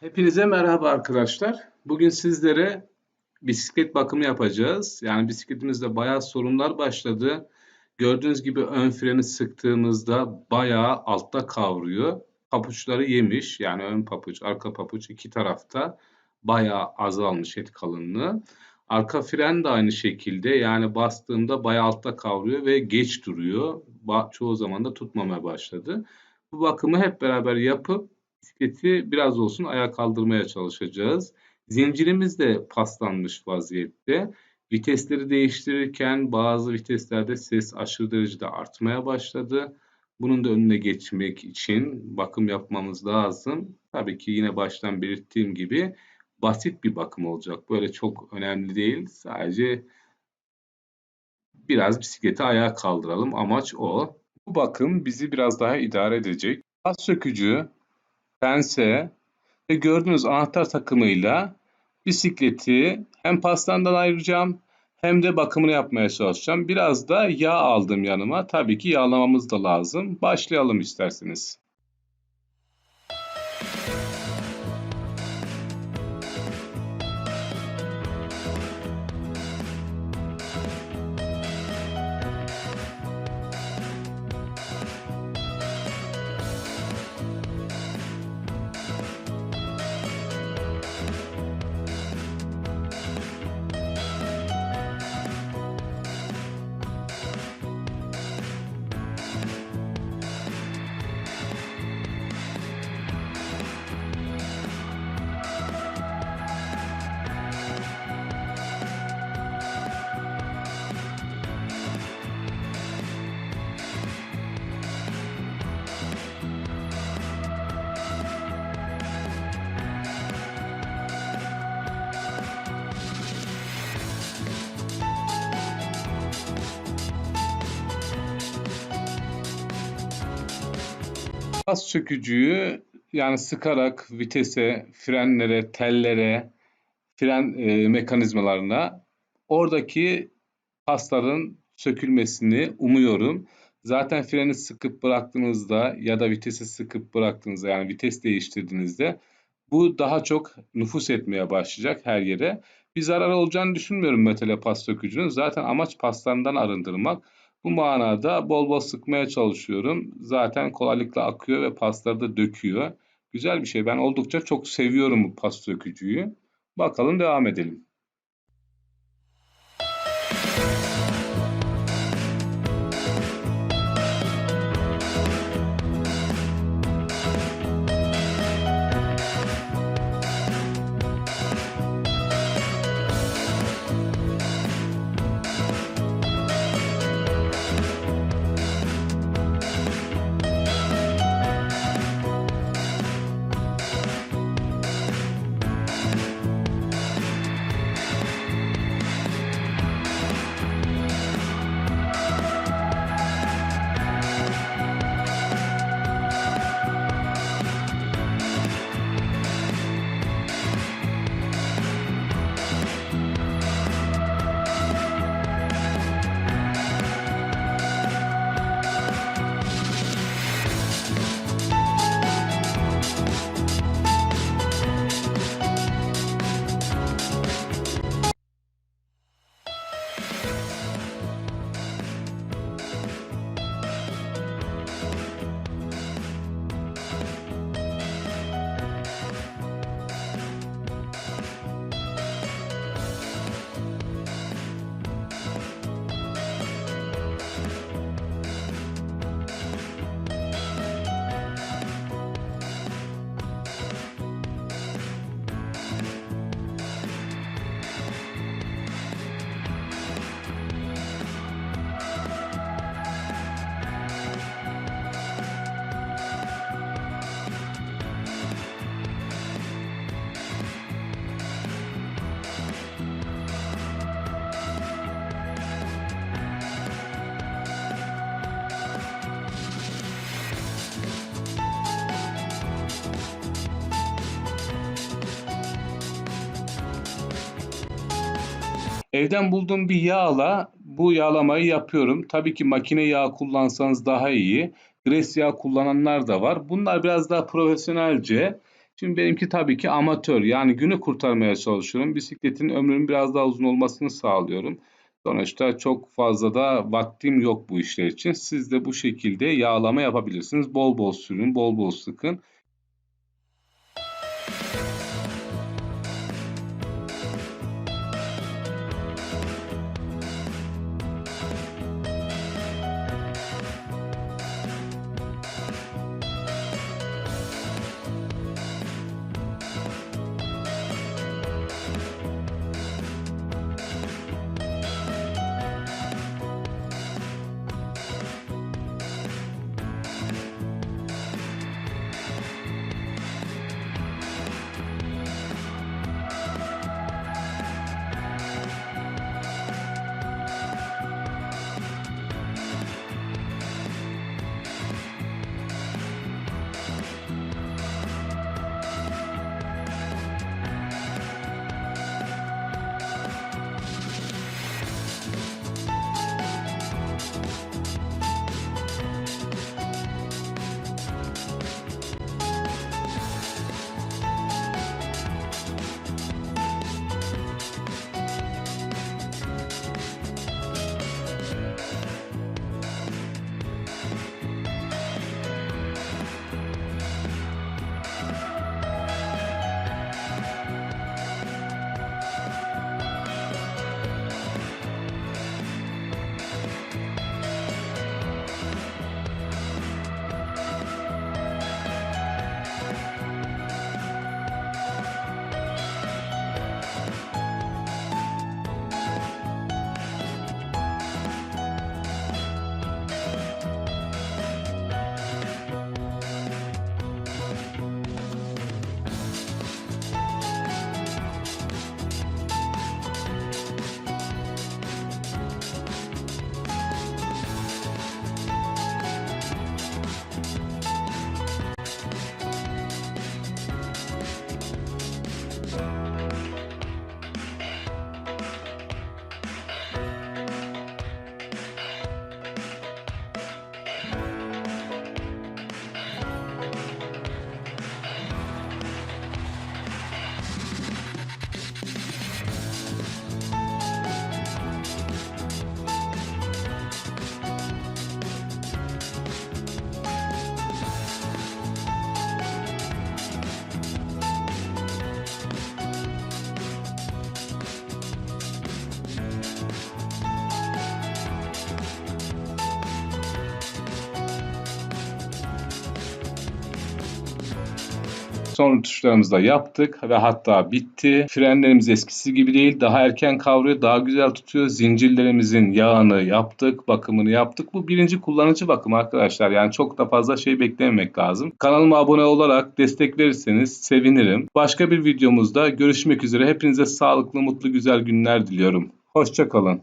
Hepinize merhaba arkadaşlar. Bugün sizlere bisiklet bakımı yapacağız. Yani bisikletimizde bayağı sorunlar başladı. Gördüğünüz gibi ön freni sıktığımızda bayağı altta kavruyor. Papuçları yemiş. Yani ön papuç, arka papuç iki tarafta bayağı azalmış et kalınlığı. Arka fren de aynı şekilde yani bastığında bayağı altta kavruyor ve geç duruyor. Çoğu zaman da tutmamaya başladı. Bu bakımı hep beraber yapıp bisikleti biraz olsun ayağa kaldırmaya çalışacağız. Zincirimiz de paslanmış vaziyette. Vitesleri değiştirirken bazı viteslerde ses aşırı derecede artmaya başladı. Bunun da önüne geçmek için bakım yapmamız lazım. Tabii ki yine baştan belirttiğim gibi basit bir bakım olacak. Böyle çok önemli değil. Sadece biraz bisikleti ayağa kaldıralım. Amaç o. Bu bakım bizi biraz daha idare edecek. Pas sökücü, pense ve gördüğünüz anahtar takımıyla bisikleti hem paslandan ayıracağım hem de bakımını yapmaya çalışacağım. Biraz da yağ aldım yanıma. Tabii ki yağlamamız da lazım. Başlayalım isterseniz. Pas sökücüyü yani sıkarak vitese, frenlere, tellere, fren e, mekanizmalarına oradaki pasların sökülmesini umuyorum. Zaten freni sıkıp bıraktığınızda ya da vitesi sıkıp bıraktığınızda yani vites değiştirdiğinizde bu daha çok nüfus etmeye başlayacak her yere. Bir zarar olacağını düşünmüyorum metale pas sökücünün. Zaten amaç paslarından arındırmak. Bu manada bol bol sıkmaya çalışıyorum. Zaten kolaylıkla akıyor ve pasları da döküyor. Güzel bir şey. Ben oldukça çok seviyorum bu pas sökücüyü. Bakalım devam edelim. Evden bulduğum bir yağla bu yağlamayı yapıyorum. Tabii ki makine yağı kullansanız daha iyi. Gres yağı kullananlar da var. Bunlar biraz daha profesyonelce Şimdi benimki tabii ki amatör. Yani günü kurtarmaya çalışıyorum. Bisikletin ömrünün biraz daha uzun olmasını sağlıyorum. Sonuçta çok fazla da vaktim yok bu işler için. Siz de bu şekilde yağlama yapabilirsiniz. Bol bol sürün, bol bol sıkın. Son rötuşlarımızı da yaptık ve hatta bitti. Frenlerimiz eskisi gibi değil. Daha erken kavruyor, daha güzel tutuyor. Zincirlerimizin yağını yaptık, bakımını yaptık. Bu birinci kullanıcı bakımı arkadaşlar. Yani çok da fazla şey beklememek lazım. Kanalıma abone olarak destek verirseniz sevinirim. Başka bir videomuzda görüşmek üzere. Hepinize sağlıklı, mutlu, güzel günler diliyorum. Hoşçakalın.